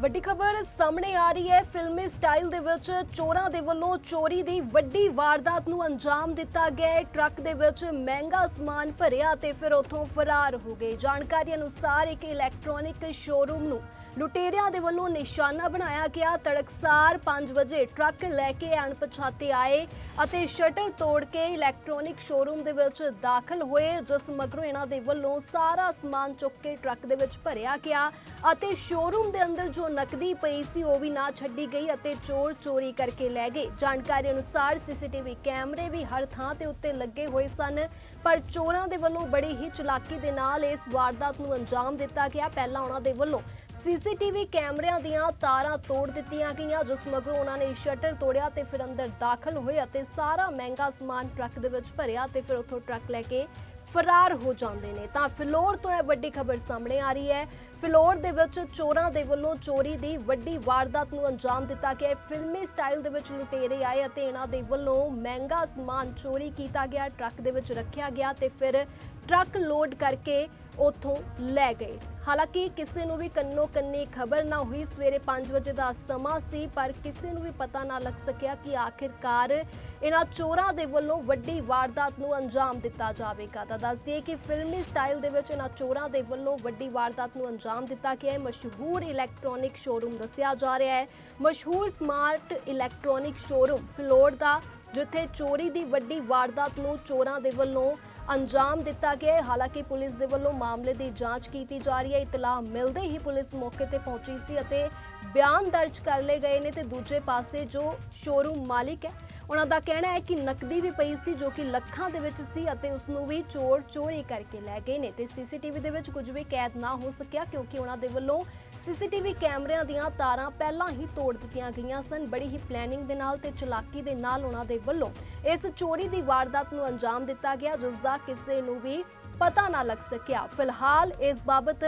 ਵੱਡੀ ਖਬਰ ਸਾਹਮਣੇ ਆ ਰਹੀ ਹੈ। ਫਿਲਮੀ ਸਟਾਈਲ ਦੇ ਵਿੱਚ ਚੋਰਾਂ ਦੇ ਵੱਲੋਂ ਚੋਰੀ ਦੀ ਵੱਡੀ ਵਾਰਦਾਤ ਨੂੰ ਅੰਜਾਮ ਦਿੱਤਾ ਗਿਆ ਹੈ। ਟਰੱਕ ਦੇ ਵਿੱਚ ਮਹਿੰਗਾ ਸਮਾਨ ਭਰਿਆ ਤੇ ਫਿਰ ਉੱਥੋਂ ਫਰਾਰ ਹੋ ਗਏ। ਜਾਣਕਾਰੀ ਅਨੁਸਾਰ ਇੱਕ ਇਲੈਕਟ੍ਰੋਨਿਕ ਸ਼ੋਰੂਮ ਨੂੰ ਲੁਟੇਰਿਆਂ ਦੇ ਵੱਲੋਂ ਨਿਸ਼ਾਨਾ ਬਣਾਇਆ ਗਿਆ। ਤੜਕਸਾਰ 5 ਵਜੇ ਟਰੱਕ ਲੈ ਕੇ ਅਣਪਛਾਤੇ ਆਏ ਅਤੇ ਸ਼ਟਰ ਤੋੜ ਕੇ ਇਲੈਕਟ੍ਰੋਨਿਕ ਸ਼ੋਰੂਮ ਦੇ ਵਿੱਚ ਦਾਖਲ ਹੋਏ, ਜਿਸ ਮਗਰੋਂ ਇਹਨਾਂ ਦੇ ਵੱਲੋਂ ਸਾਰਾ ਸਮਾਨ ਚੁੱਕ ਕੇ ਟਰੱਕ ਦੇ ਵਿੱਚ ਭਰਿਆ ਗਿਆ ਅਤੇ ਸ਼ੋਰੂਮ ਦੇ ਅੰਦਰ ਜੋ ਨਕਦੀ ਪਈ ਸੀ, ਉਹ ਵੀ ਨਾ ਛੱਡੀ ਗਈ ਅਤੇ ਚੋਰ ਚੋਰੀ ਕਰਕੇ ਲੈ ਗਏ। ਜਾਣਕਾਰੀ ਅਨੁਸਾਰ ਸੀਸੀਟੀਵੀ ਕੈਮਰੇ ਵੀ ਹਰ ਥਾਂ ਤੇ ਉੱਤੇ ਲੱਗੇ ਹੋਏ ਸਨ, ਪਰ ਚੋਰਾਂ ਦੇ ਵੱਲੋਂ ਬੜੀ ਹੀ ਚਲਾਕੀ ਦੇ ਨਾਲ ਇਸ ਵਾਰਦਾਤ ਨੂੰ ਅੰਜਾਮ ਦਿੱਤਾ ਗਿਆ। ਪਹਿਲਾਂ ਉਹਨਾਂ ਦੇ ਵੱਲੋਂ ਸੀਸੀਟੀਵੀ ਕੈਮਰਿਆਂ ਦੀਆਂ ਤਾਰਾਂ ਤੋੜ ਦਿੱਤੀਆਂ ਗਈਆਂ, ਜਿਸ ਮਗਰੋਂ ਉਹਨਾਂ ਨੇ ਸ਼ਟਰ ਤੋੜਿਆ ਤੇ ਫਿਰ ਅੰਦਰ ਦਾਖਲ ਹੋਏ ਅਤੇ ਸਾਰਾ ਮਹਿੰਗਾ ਸਮਾਨ ਟਰੱਕ ਦੇ ਵਿੱਚ ਭਰਿਆ ਤੇ ਫਿਰ ਉੱਥੋਂ ਟਰੱਕ ਲੈ ਕੇ ਫਰਾਰ ਹੋ ਜਾਂਦੇ ਨੇ। ਤਾਂ ਫਿਲੌਰ ਤੋਂ ਇਹ ਵੱਡੀ ਖਬਰ ਸਾਹਮਣੇ ਆ ਰਹੀ ਹੈ। ਫਿਲੌਰ ਦੇ ਵਿੱਚ ਚੋਰਾਂ ਦੇ ਵੱਲੋਂ ਚੋਰੀ ਦੀ ਵੱਡੀ ਵਾਰਦਾਤ ਨੂੰ ਅੰਜਾਮ ਦਿੱਤਾ ਗਿਆ। ਫਿਲਮੀ ਸਟਾਈਲ ਦੇ ਵਿੱਚ ਲੁਟੇਰੇ ਆਏ ਅਤੇ ਇਹਨਾਂ ਦੇ ਵੱਲੋਂ ਮਹਿੰਗਾ ਸਮਾਨ ਚੋਰੀ ਕੀਤਾ ਗਿਆ, ਟਰੱਕ ਦੇ ਵਿੱਚ ਰੱਖਿਆ ਗਿਆ ਤੇ ਫਿਰ ਟਰੱਕ ਲੋਡ ਕਰਕੇ ਉੱਥੋਂ ਲੈ ਗਏ। ਹਾਲਾਂਕਿ ਕਿਸੇ ਨੂੰ ਵੀ ਕੰਨੋ ਕੰਨੀ ਖਬਰ ਨਾ ਹੋਈ, ਸਵੇਰੇ 5 ਵਜੇ ਦਾ ਸਮਾਂ ਸੀ, ਪਰ ਕਿਸੇ ਨੂੰ ਵੀ ਪਤਾ ਨਾ ਲੱਗ ਸਕਿਆ ਕਿ ਆਖਿਰਕਾਰ ਇਹਨਾਂ ਚੋਰਾਂ ਦੇ ਵੱਲੋਂ ਵੱਡੀ ਵਾਰਦਾਤ ਨੂੰ ਅੰਜਾਮ ਦਿੱਤਾ ਜਾਵੇਗਾ। ਤਾਂ ਦੱਸ ਦਈਏ ਕਿ ਫਿਲਮੀ ਸਟਾਈਲ ਦੇ ਵਿੱਚ ਇਹਨਾਂ ਚੋਰਾਂ ਦੇ ਵੱਲੋਂ ਵੱਡੀ ਵਾਰਦਾਤ ਨੂੰ ਅੰਜਾਮ ਦਿੱਤਾ ਗਿਆ ਹੈ। ਮਸ਼ਹੂਰ ਇਲੈਕਟ੍ਰੋਨਿਕ ਸ਼ੋਰੂਮ ਦੱਸਿਆ ਜਾ ਰਿਹਾ ਹੈ। ਮਸ਼ਹੂਰ ਸਮਾਰਟ ਇਲੈਕਟ੍ਰੋਨਿਕ ਸ਼ੋਰੂਮ ਫਲੋਰ ਦਾ, ਜਿੱਥੇ ਚੋਰੀ ਦੀ ਵੱਡੀ ਵਾਰਦਾਤ ਨੂੰ ਚੋਰਾਂ ਦੇ ਵੱਲੋਂ ਅੰਜਾਮ ਦਿੱਤਾ ਗਿਆ ਹੈ। ਹਾਲਾਂਕਿ ਪੁਲਿਸ ਦੇ ਵੱਲੋਂ ਮਾਮਲੇ ਦੀ ਜਾਂਚ ਕੀਤੀ ਜਾ ਰਹੀ ਹੈ। ਇਤਲਾਹ ਮਿਲਦੇ ਹੀ ਪੁਲਿਸ ਮੌਕੇ ਤੇ ਪਹੁੰਚੀ ਸੀ ਅਤੇ ਬਿਆਨ ਦਰਜ ਕਰ ਲਏ ਗਏ ਨੇ ਤੇ ਦੂਜੇ ਪਾਸੇ ਜੋ ਸ਼ੋਰੂਮ ਮਾਲਿਕ ਹੈ, ਉਹਨਾਂ ਦਾ ਕਹਿਣਾ ਹੈ ਕਿ ਨਕਦੀ ਵੀ ਪਈ ਸੀ ਜੋ ਕਿ ਲੱਖਾਂ ਦੇ ਵਿੱਚ ਸੀ ਅਤੇ ਉਸ ਨੂੰ ਵੀ ਚੋਰ ਚੋਰੀ ਕਰਕੇ ਲੈ ਗਏ ਨੇ। ਤੇ ਸੀਸੀਟੀਵੀ ਦੇ ਵਿੱਚ ਕੁਝ ਵੀ ਕੈਦ ਨਾ ਹੋ ਸਕਿਆ ਕਿਉਂਕਿ ਉਹਨਾਂ ਦੇ ਵੱਲੋਂ ਸੀਸੀਟੀਵੀ ਕੈਮਰਿਆਂ ਦੀਆਂ ਤਾਰਾਂ ਪਹਿਲਾਂ ਹੀ ਤੋੜ ਦਿੱਤੀਆਂ ਗਈਆਂ ਸਨ। ਬੜੀ ਹੀ ਪਲੈਨਿੰਗ ਦੇ ਨਾਲ ਤੇ ਚਲਾਕੀ ਦੇ ਨਾਲ ਉਹਨਾਂ ਦੇ ਵੱਲੋਂ ਇਸ ਚੋਰੀ ਦੀ ਵਾਰਦਾਤ ਨੂੰ ਅੰਜਾਮ ਦਿੱਤਾ ਗਿਆ, ਜਿਸ ਦਾ ਕਿਸੇ ਨੂੰ ਵੀ ਪਤਾ ਨਾ ਲੱਗ ਸਕਿਆ। ਫਿਲਹਾਲ ਇਸ ਬਾਬਤ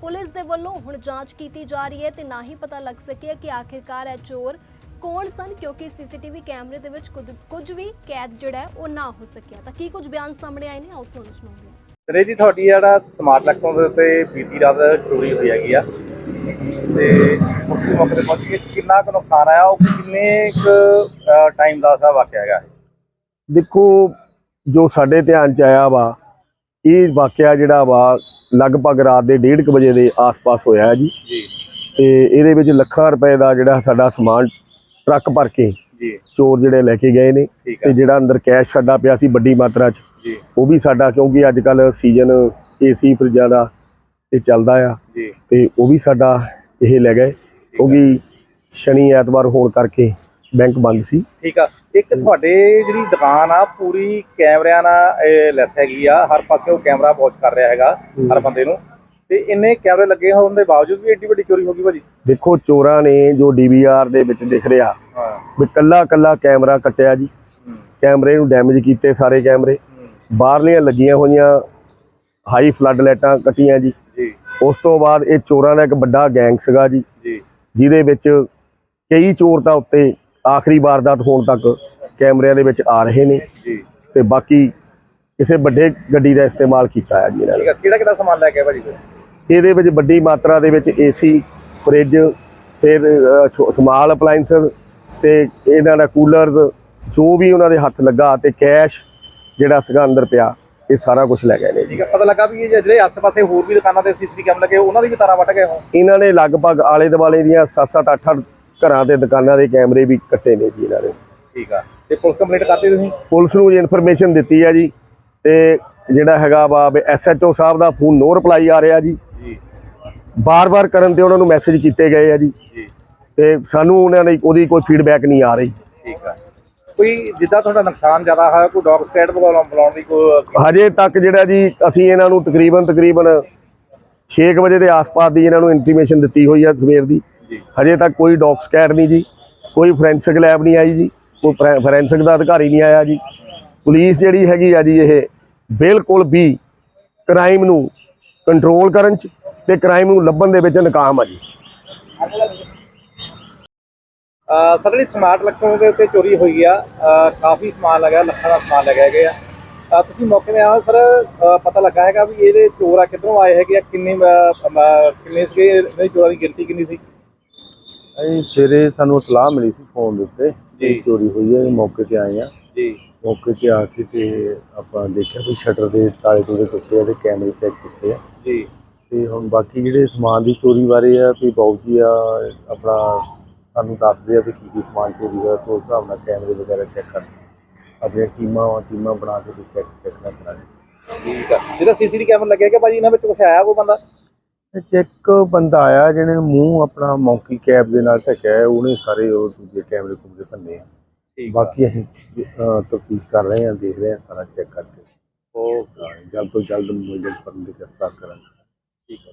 ਪੁਲਿਸ ਦੇ ਵੱਲੋਂ ਹੁਣ ਜਾਂਚ ਕੀਤੀ ਜਾ ਰਹੀ ਹੈ ਤੇ ਨਾ ਹੀ ਪਤਾ ਲੱਗ ਸਕਿਆ ਕਿ ਆਖਿਰਕਾਰ ਇਹ ਚੋਰ ਕੌਣ ਸਨ, ਕਿਉਂਕਿ ਸੀਸੀਟੀਵੀ ਕੈਮਰੇ ਦੇ ਵਿੱਚ ਕੁਝ ਵੀ ਕੈਦ ਜਿਹੜਾ ਹੈ ਉਹ ਨਾ ਹੋ ਸਕਿਆ। ਤਾਂ ਕੀ ਕੁਝ ਬਿਆਨ ਸਾਹਮਣੇ ਆਏ ਨੇ? ਆਓ ਤੁਹਾਨੂੰ ਸੁਣਾਉਂਦੇ ਹਾਂ। ਰੇ ਜੀ ਤੁਹਾਡੀ ਜਿਹੜਾ ਸਮਾਰਟ ਇਲੈਕਟ੍ਰੋਨ ਦੇ ਬੀਤੀ ਰਾਤ ਚੋਰੀ ਹੋਈ ਹੈਗੀ ਆ। ਤੇ ਉਸ ਦੇ ਮੌਕੇ ਤੇ ਪਹੁੰਚ ਕੇ ਕਿੰਨਾ ਕੁ ਨੁਕਸਾਨ ਆਇਆ ਉਹ ਕਿੰਨੇ ਕੁ ਟਾਈਮ ਦਾ ਸਾ ਵਾਕਿਆ ਹੈਗਾ? ਇਹ? ਦੇਖੋ ਜੋ ਸਾਡੇ ਧਿਆਨ ਚ ਆਇਆ ਵਾ ਇਹ ਵਾਕਿਆ ਜਿਹੜਾ ਵਾ ਲਗਭਗ ਰਾਤ ਦੇ 1:30 ਵਜੇ ਦੇ ਆਸ-ਪਾਸ ਹੋਇਆ ਜੀ। ਜੀ। ਤੇ ਇਹਦੇ ਵਿੱਚ ਲੱਖਾਂ ਰੁਪਏ ਦਾ ਜਿਹੜਾ ਸਾਡਾ ਸਮਾਨ ਟਰੱਕ ਭਰ ਕੇ ਜੀ। ਚੋਰ ਜਿਹੜੇ ਲੈ ਕੇ ਗਏ ਨੇ ਤੇ ਜਿਹੜਾ ਅੰਦਰ ਕੈਸ਼ ਸਾਡਾ ਪਿਆ ਸੀ ਵੱਡੀ ਮਾਤਰਾ 'ਚ ਉਹ ਵੀ ਸਾਡਾ ਕਿਉਂਕਿ ਅੱਜ ਕੱਲ ਸੀਜ਼ਨ ਏਸੀ ਫਰਿੱਜਾਂ ਦਾ ਤੇ ਚੱਲਦਾ ਆ। ਜੀ। ਤੇ ਉਹ ਵੀ ਸਾਡਾ ਇਹ ਲੈ ਗਏ। ਕਿਉਂਕਿ ਸ਼ਨੀ ਐਤਵਾਰ ਹੋਣ ਕਰਕੇ ਬੈਂਕ ਬੰਦ ਸੀ। ਠੀਕ ਆ। ਇੱਕ ਤੁਹਾਡੇ ਜਿਹੜੀ ਦੁਕਾਨ ਆ ਪੂਰੀ ਕੈਮਰਿਆਂ ਨਾਲ ਲੈਸ ਹੈਗੀ ਆ। ਹਰ ਪਾਸੇ ਉਹ ਕੈਮਰਾ ਵਾਚ ਕਰ ਰਿਹਾ ਹੈਗਾ ਹਰ ਬੰਦੇ ਨੂੰ। ਤੇ ਇੰਨੇ ਕੈਮਰੇ ਲੱਗੇ ਹੋਣ ਦੇ ਬਾਵਜੂਦ ਵੀ ਏਡੀ ਵੱਡੀ ਚੋਰੀ ਹੋ ਗਈ ਭਾਜੀ? ਦੇਖੋ ਚੋਰਾਂ ਨੇ ਜੋ ਡੀਵੀਆਰ ਦੇ ਵਿੱਚ ਦਿਖ ਰਿਹਾ ਵੀ ਕੱਲਾ ਕੱਲਾ ਕੈਮਰਾ ਕੱਟਿਆ ਜੀ। ਕੈਮਰੇ ਨੂੰ ਡੈਮੇਜ ਕੀਤੇ ਸਾਰੇ ਕੈਮਰੇ। ਬਾਹਰਲੀਆਂ ਲੱਗੀਆਂ ਹੋਈਆਂ ਹਾਈ ਫਲੱਡ ਲਾਈਟਾਂ ਕੱਟੀਆਂ ਜੀ। ਉਸ ਤੋਂ ਬਾਅਦ ਇਹ ਚੋਰਾਂ ਦਾ ਇੱਕ ਵੱਡਾ ਗੈਂਗ ਸੀਗਾ ਜੀ। ਜੀ। ਜਿਹਦੇ ਵਿੱਚ ਕਈ ਚੋਰ ਤਾਂ ਉੱਤੇ ਆਖਰੀ ਵਾਰਦਾਤ ਹੋਣ ਤੱਕ ਕੈਮਰਿਆਂ ਦੇ ਵਿੱਚ ਆ ਰਹੇ ਨੇ। ਜੀ। ਤੇ ਬਾਕੀ ਕਿਸੇ ਵੱਡੇ ਗੱਡੀ ਦਾ ਇਸਤੇਮਾਲ ਕੀਤਾ ਹੈ ਜੀ ਇਹਨਾਂ ਨੇ। ਕਿਹੜਾ ਕਿਹੜਾ ਸਮਾਨ ਲੈ ਕੇ ਭਾਜੀ? ਇਹਦੇ ਵਿੱਚ ਵੱਡੀ ਮਾਤਰਾ ਦੇ ਵਿੱਚ ਏਸੀ ਫ੍ਰਿਜ ਫਿਰ ਸਮਾਲ ਅਪਲਾਈਐਂਸਸ ਤੇ ਇਹਨਾਂ ਦਾ ਕੂਲਰਸ ਜੋ ਵੀ ਉਹਨਾਂ ਦੇ ਹੱਥ ਲੱਗਾ ਤੇ ਕੈਸ਼ ਜਿਹੜਾ ਸੀਗਾ ਅੰਦਰ ਪਿਆ। ਇਹ ਸਾਰਾ ਕੁਝ ਲੈ ਗਏ ਨੇ ਜੀ। ਠੀਕ ਹੈ ਪਤਾ ਲੱਗਾ ਵੀ ਇਹ ਜਿਹੜੇ ਆਸ-ਪਾਸੇ ਹੋਰ ਵੀ ਦੁਕਾਨਾਂ ਤੇ ਸੀਸੀਟੀਵੀ ਕੈਮਰੇ ਲੱਗੇ ਉਹਨਾਂ ਦੀ ਵੀ ਤਾਰਾਂ ਵੱਟ ਗਏ ਹੋ ਇਹਨਾਂ ਨੇ ਲਗਭਗ ਆਲੇ ਦੁਆਲੇ ਦੀਆਂ 7-7 8-8 ਘਰਾਂ ਤੇ ਦੁਕਾਨਾਂ ਦੇ ਕੈਮਰੇ ਵੀ ਕੱਟੇ ਨੇ ਜੀ ਇਹਨਾਂ ਨੇ ਠੀਕ ਆ। ਤੇ ਪੁਲਿਸ ਕੰਪਲੀਟ ਕਰਤੀ ਤੁਸੀਂ? ਪੁਲਿਸ ਨੂੰ ਜੀ ਇਨਫੋਰਮੇਸ਼ਨ ਦਿੱਤੀ ਹੈ ਜੀ ਤੇ ਜਿਹੜਾ ਹੈਗਾ ਵਾ ਐਸਐਚਓ ਸਾਹਿਬ ਦਾ ਫੋਨ ਨੋ ਰਿਪਲਾਈ ਆ ਰਿਹਾ ਜੀ। ਜੀ। ਬਾਰ-ਬਾਰ ਕਰਨ ਤੇ ਉਹਨਾਂ ਨੂੰ ਮੈਸੇਜ ਕੀਤੇ ਗਏ ਆ ਜੀ। ਜੀ। ਤੇ ਸਾਨੂੰ ਉਹਨਾਂ ਦੀ ਉਹਦੀ ਕੋਈ ਫੀਡਬੈਕ ਨਹੀਂ ਆ ਰਹੀ। ਠੀਕ ਆ। ਕੋਈ ਜਿੱਦਾਂ ਤੁਹਾਡਾ ਨੁਕਸਾਨ ਜ਼ਿਆਦਾ ਹੋਇਆ ਕੋਈ ਡੌਗ ਸਕੈਟ ਬੁਲਾਉਣ ਦੀ ਕੋਈ ਹਜੇ ਤੱਕ ਜਿਹੜਾ ਜੀ ਅਸੀਂ ਇਹਨਾਂ ਨੂੰ ਤਕਰੀਬਨ ਤਕਰੀਬਨ 6 ਵਜੇ ਦੇ ਆਸ-ਪਾਸ ਦੀ ਇਹਨਾਂ ਨੂੰ ਇੰਟੀਮੇਸ਼ਨ ਦਿੱਤੀ ਹੋਈ ਆ ਸਵੇਰ ਦੀ। ਹਜੇ ਤੱਕ ਕੋਈ ਡੌਗ ਸਕੈਡ ਨਹੀਂ ਜੀ ਕੋਈ ਫੋਰੈਂਸਿਕ ਲੈਬ ਨਹੀਂ ਆਈ ਜੀ ਕੋਈ ਫੋਰੈਂਸਿਕ ਦਾ ਅਧਿਕਾਰੀ ਨਹੀਂ ਆਇਆ ਜੀ। ਪੁਲਿਸ ਜਿਹੜੀ ਹੈਗੀ ਆ ਜੀ ਇਹ ਬਿਲਕੁਲ ਵੀ ਕ੍ਰਾਈਮ ਨੂੰ ਕੰਟਰੋਲ ਕਰਨ ਚ ਤੇ ਕ੍ਰਾਈਮ ਨੂੰ ਲੱਭਣ ਦੇ ਵਿੱਚ ਨਾਕਾਮ ਆ ਜੀ। ਸਰ ਜਿਹੜੀ ਸਮਾਰਟ ਇਲੈਕਟ੍ਰੋਨਿਕ ਦੇ ਉੱਤੇ ਚੋਰੀ ਹੋਈ ਆ। ਕਾਫੀ ਸਮਾਨ ਲੱਗਾ ਲੱਖਾਂ ਦਾ ਸਮਾਨ ਲਗਾਇਆ ਗਿਆ ਆ। ਤੁਸੀਂ ਮੌਕੇ ਤੇ ਆਓ ਸਰ ਪਤਾ ਲੱਗਾ ਹੈਗਾ ਵੀ ਇਹਦੇ ਚੋਰ ਆ ਕਿੱਧਰੋਂ ਆਏ ਹੈਗੇ ਆ ਕਿੰਨੇ ਕਿੰਨੇ ਸੀਗੇ ਇਹਨਾਂ ਦੀ ਚੋਰਾਂ ਦੀ ਗਿਣਤੀ ਕਿੰਨੀ ਸੀ? ਇਹ ਸਵੇਰੇ ਸਾਨੂੰ ਇਤਲਾਹ ਮਿਲੀ ਸੀ ਫੋਨ ਦੇ ਉੱਤੇ ਜੀ। ਚੋਰੀ ਹੋਈ ਹੈ ਮੌਕੇ ਤੇ ਆਏ ਆ। ਜੀ। ਮੌਕੇ ਤੇ ਆ ਕੇ ਤੇ ਆਪਾਂ ਦੇਖਿਆ ਵੀ ਸ਼ਟਰ ਦੇ ਤਾਲੇ ਤੂਲੇ ਟੁੱਟੇ ਆ ਤੇ ਕੈਮਰੇ ਚੈੱਕ ਕੀਤੇ ਆ। ਜੀ। ਤੇ ਹੁਣ ਬਾਕੀ ਜਿਹੜੇ ਸਮਾਨ ਦੀ ਚੋਰੀ ਬਾਰੇ ਆ ਵੀ ਬਾਊ ਜੀ ਆ ਆਪਣਾ ਸਾਨੂੰ ਦੱਸਦੇ ਆ ਵੀ ਕੀ ਕੀ ਸਮਾਨ ਚੋਰੀ ਹੋਇਆ ਤੇ ਉਸ ਹਿਸਾਬ ਨਾਲ ਕੈਮਰੇ ਵਗੈਰਾ ਚੈੱਕ ਕਰ ਆਪਣੀਆਂ ਟੀਮਾਂ ਟੀਮਾਂ ਬਣਾ ਕੇ ਚੈੱਕ ਚੈੱਕ ਨਾ ਕਰਾਂਗੇ। ਠੀਕ ਆ। ਜਿਹੜਾ ਸੀਸੀਟੀਵੀ ਕੈਮਰਾ ਲੱਗਿਆ ਕਿ ਭਾਜੀ ਇਹਨਾਂ ਵਿੱਚ ਕੁਝ ਆਇਆ ਕੋਈ ਬੰਦਾ? ਚੈੱਕ ਬੰਦਾ ਆਇਆ ਜਿਹਨੇ ਮੂੰਹ ਆਪਣਾ ਮੌਂਕੀ ਕੈਪ ਦੇ ਨਾਲ ਢਕਿਆ ਹੈ, ਉਹਨੇ ਸਾਰੇ ਉਹ ਦੂਜੇ ਕੈਮਰੇ ਕੁਮਰੇ ਭੰਨੇ ਆ। ਬਾਕੀ ਅਸੀਂ ਤਫਤੀਸ਼ ਕਰ ਰਹੇ ਹਾਂ ਦੇਖ ਰਹੇ ਹਾਂ ਸਾਰਾ ਚੈੱਕ ਕਰਕੇ। ਉਹ ਹਾਂ, ਜਲਦ ਤੋਂ ਜਲਦ ਮੁਲਜ਼ਮ ਫੜਨ ਦੀ ਗ੍ਰਿਫਤਾਰ ਕਰਾਂਗੇ। ਠੀਕ ਆ।